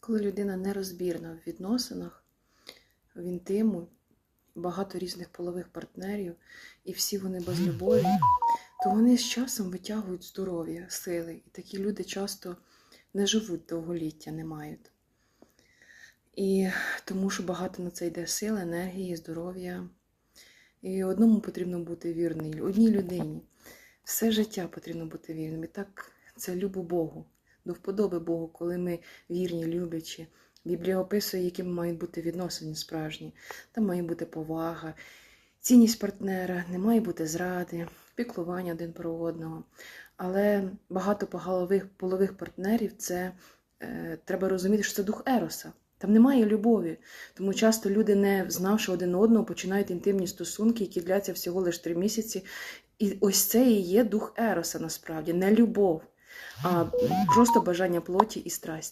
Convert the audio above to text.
Коли людина нерозбірна в відносинах, в інтиму, багато різних полових партнерів, і всі вони без любові, то вони з часом витягують здоров'я, сили. І такі люди часто не живуть довголіття, не мають. І тому що багато на це йде сил, енергії, здоров'я. І одному потрібно бути вірним, одній людині. Все життя потрібно бути вірним. І так це любо Богу, до вподоби Богу, коли ми вірні, люблячі. Біблія описує, якими мають бути відносини справжні. Там має бути повага, цінність партнера, не має бути зради, піклування один про одного. Але багато поголових полових партнерів це е, треба розуміти, що це дух Ероса. Там немає любові. Тому часто люди, не знавши один одного, починають інтимні стосунки, які дляться всього лише три місяці. І ось це і є дух Ероса насправді, не любов, а просто бажання плоті і страсті.